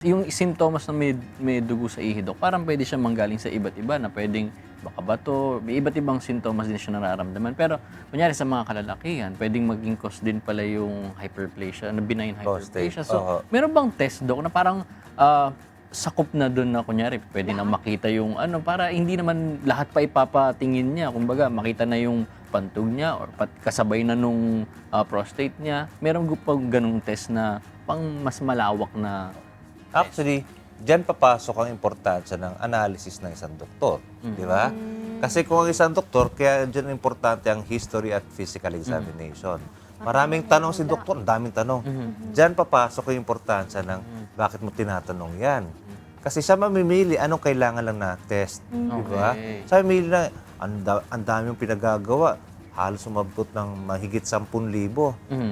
Yung sintomas na may, may dugo sa ihi, Dok, parang pwede siya manggaling sa iba't iba na pwedeng baka bato, may iba't ibang sintomas din siya nararamdaman. Pero kunyari sa mga kalalakihan, pwedeng maging cause din pala yung hyperplasia, na benign hyperplasia. So, oo. meron bang test, Dok, na parang ah, sakop na doon na kunyari, pwede na makita yung ano, para hindi naman lahat pa ipapatingin niya. Kumbaga, makita na yung pantog niya or pat kasabay na nung ah, prostate niya. Meron pa ganung test na pang mas malawak na Actually, diyan papasok ang importansya ng analysis ng isang doktor. Di ba? Kasi kung ang isang doktor, kaya diyan importante ang history at physical examination. Maraming tanong si doktor, ang daming tanong. Diyan papasok ang importansya ng bakit mo tinatanong yan. Kasi siya mamimili anong kailangan lang na test. Di ba? Okay. Siya mamimili na, ang, da- ang dami yung pinagagawa. Halos umabot ng mahigit 10,000.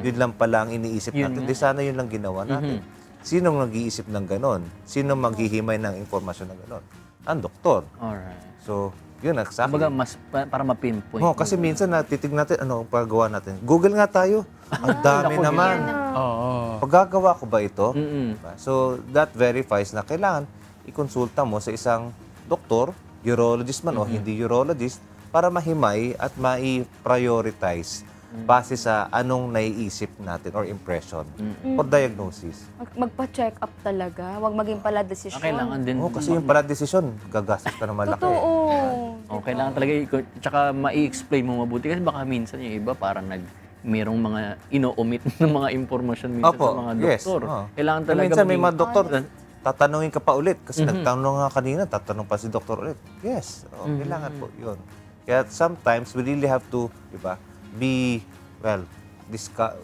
Yun lang pala ang iniisip Yun natin. Di sana yun lang ginawa natin. Sinong nag-iisip ng ganon? Sino maghihimay ng informasyon ng ganon? Ang doktor. Alright. So, yun, exactly. Kumbaga, mas pa- para ma-pinpoint. Oh, kasi minsan natitig natin, ano ang paggawa natin? Google nga tayo. Ang dami Naku, naman. Oo. Pagagawa ko ba ito? Mm-mm. Diba? So, that verifies na kailangan ikonsulta mo sa isang doktor, urologist man o hindi urologist, para mahimay at mai-prioritize base sa anong naiisip natin or impression for diagnosis. Mag- magpa-check up talaga. Huwag maging pala desisyon. Ah, kailangan din. Oh, kasi yung pala desisyon, gagastos ka na malaki. Totoo. Oh, kailangan talaga, i- tsaka ma-explain mo mabuti. Kasi baka minsan yung iba parang nag, merong mga ino-omit ng mga impormasyon minsan Opo, sa mga yes. doktor. Oh. Kailangan talaga Minsan may maging- mga doktor, tatanungin ka pa ulit. Kasi nagtanong nga kanina, tatanong pa si doktor ulit. Yes, oh, kailangan po yun. Kaya sometimes we really have to, di ba, be, well, disca-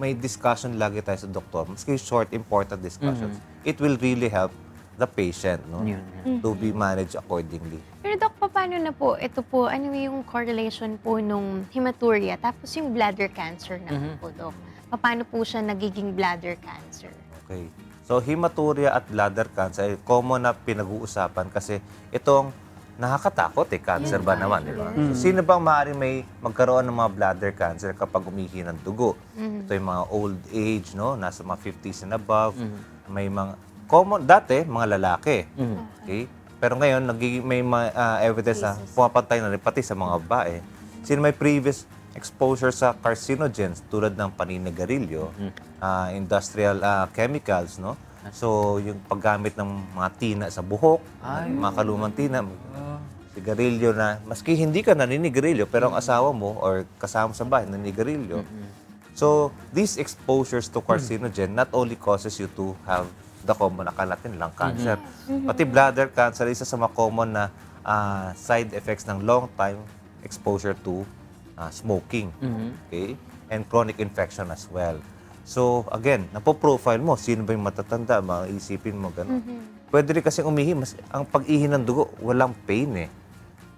may discussion lagi tayo sa doktor. Maski short, important discussions. It will really help the patient no, Yun, yun. to be managed accordingly. Pero Doc, paano na po? Ito po, ano yung correlation po nung hematuria tapos yung bladder cancer na po, Doc? Paano po siya nagiging bladder cancer? Okay. So, hematuria at bladder cancer ay common na pinag-uusapan kasi itong nakakatakot eh, cancer ba naman, di ba? So, sino bang maaaring may magkaroon ng mga bladder cancer kapag umihi ng dugo? Ito yung mga old age, no? Nasa mga 50s and above. May mga, common, dati, mga lalaki. Okay? Pero ngayon, nagiging, may mga ah, evidence na pumapatay na rin pati sa mga babae. Sino may previous exposure sa carcinogens tulad ng paninigarilyo, ah, industrial ah, chemicals, no? So, yung paggamit ng mga tina sa buhok, mga kalumang tina, sigarilyo na, maski hindi ka naninigarilyo, pero ang asawa mo or kasama sa bahay naninigarilyo. So, these exposures to carcinogen not only causes you to have the common, akala natin lang cancer, pati bladder cancer, isa sa mga common na ah, side effects ng long time exposure to ah, smoking. Okay? And chronic infection as well. So, again, napo-profile mo, sino ba yung matatanda, maisipin mo, gano'n. Pwede rin kasi umihi, mas, ang pag-ihi ng dugo, walang pain eh.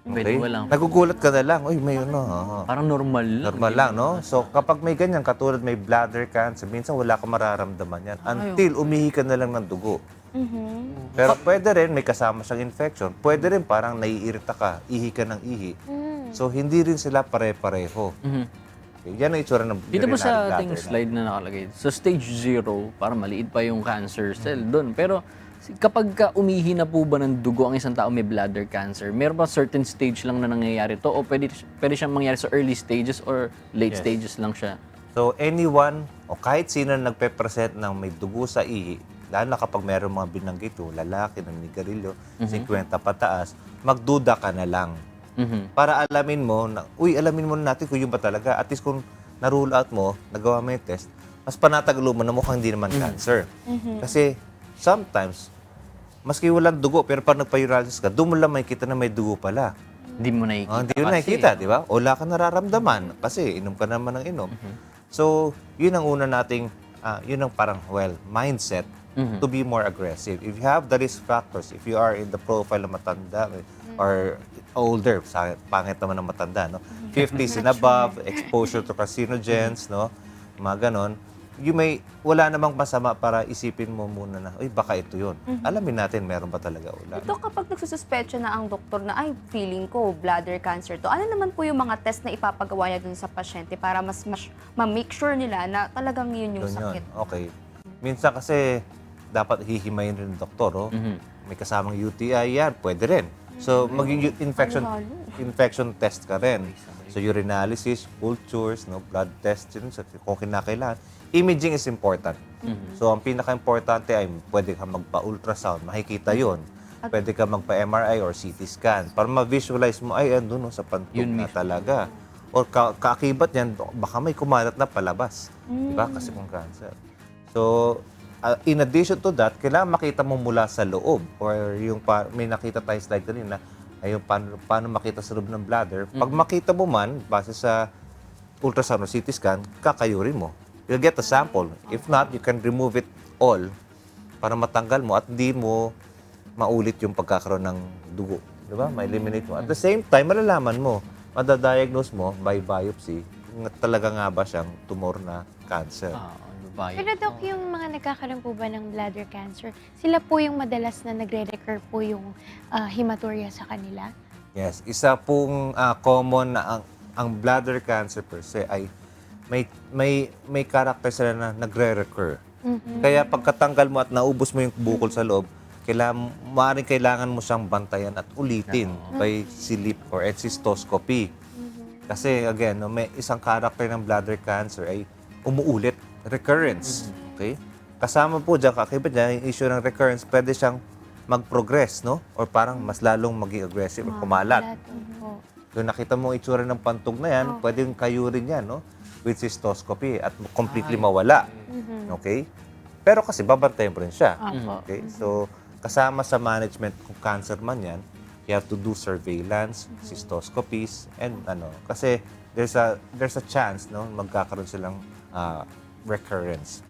Pwede walang- Nagugulat ka na lang, uy, may ano, oo. Parang normal lang. Normal lang, no? So, kapag may ganyan, katulad may bladder cancer, minsan wala ka mararamdaman yan until umihi ka na lang ng dugo. Pero pwede rin, may kasama siyang infection. Pwede rin parang naiirita ka, ihi ka ng ihi. So, hindi rin sila pare-pareho. Mhm. Okay, Yan ang itsura ng Dito po urinary sa bladder ating na. slide na nakalagay, sa stage 0, para maliit pa yung cancer cell doon. Pero kapag ka umihi na po ba ng dugo ang isang tao may bladder cancer, meron ba certain stage lang na nangyayari to? O pwede, pwede siyang mangyari sa early stages or late stages lang siya? So, anyone o kahit sino na nagpe-present ng may dugo sa ihi, lalo na kapag meron mga binanggit yung lalaki, naninigarilyo, 50 pataas, magduda ka na lang. Mhm. Para alamin mo, na, uy, alamin mo na natin kung yun ba talaga. At least kung na-rule out mo, nagawa mo yung test, mas panatagalo mo na mukhang hindi naman cancer. Kasi sometimes, maski walang dugo, pero pag nagpa-urologist ka, doon mo lang makikita na may dugo pala. Hindi mo nakikita. Ah, hindi mo kasi. nakikita, di ba? O wala ka nararamdaman kasi inom ka naman ng inom. So, yun ang una nating, ah, yun ang parang, well, mindset to be more aggressive. If you have the risk factors, if you are in the profile na matanda eh, or older, sa pangit naman ng matanda, no? 50s and above, exposure to carcinogens, no? Mga ganon. You may, wala namang masama para isipin mo muna na, uy, baka ito yun. Alamin natin, meron ba talaga o wala. Ito kapag nagsususpecha na ang doktor na, ay, feeling ko, bladder cancer to. Ano naman po yung mga test na ipapagawa niya dun sa pasyente para mas, mas ma-make sure nila na talagang yun yung Yun yun. sakit? Okay. Minsan kasi, dapat hihimayin rin ng doktor. Oh. Mhm. May kasamang UTI yan, pwede rin. So, maging u- infection infection test ka rin. So, urinalysis, cultures, no, blood test, yun, sa- kung kinakailangan. Imaging is important. So, ang pinaka-importante ay pwede ka magpa-ultrasound, makikita yun. Pwede ka magpa-MRI or CT scan para ma-visualize mo, ay, andun no, sa pantog Yun na mismo. talaga. Or ka kaakibat yan, baka may kumalat na palabas. Di ba? Kasi kung cancer. So, uh, in addition to that, kailangan makita mo mula sa loob or yung pa, may nakita tayo slide kanina, ay yung paano, paano makita sa loob ng bladder. Pag makita mo man, base sa ultrasound or CT scan, kakayurin mo. You'll get a sample. If not, you can remove it all para matanggal mo at hindi mo maulit yung pagkakaroon ng dugo. Di ba? Ma-eliminate mo. At the same time, malalaman mo, madadiagnose mo by biopsy talaga nga ba siyang tumor na cancer. Ba yun? Pero Dok, yung mga nagkakaroon po ba ng bladder cancer, sila po yung madalas na nagre-recur po yung ah, hematuria sa kanila? Yes, isa pong ah, common na ang, ang bladder cancer per se ay may may may character sila na nagre-recur. Kaya pagkatanggal mo at naubos mo yung bukol sa loob, kailangan maaaring kailangan mo siyang bantayan at ulitin by silip or cystoscopy. Kasi again, no, may isang character ng bladder cancer ay umuulit, recurrence. Okay? Kasama po dyan, kakibat niya, yung issue ng recurrence, pwede siyang mag-progress, no? Or parang mas lalong maging aggressive or kumalat. Po. Kung nakita mo itsura ng pantog na yan, pwedeng kayurin yan, no? With cystoscopy at completely mawala. Okay? Pero kasi babantayan mo rin siya. Opo. Okay? So, kasama sa management kung cancer man yan, you have to do surveillance, cystoscopies, and ano, kasi there's a there's a chance no magkakaroon silang ah, recurrence.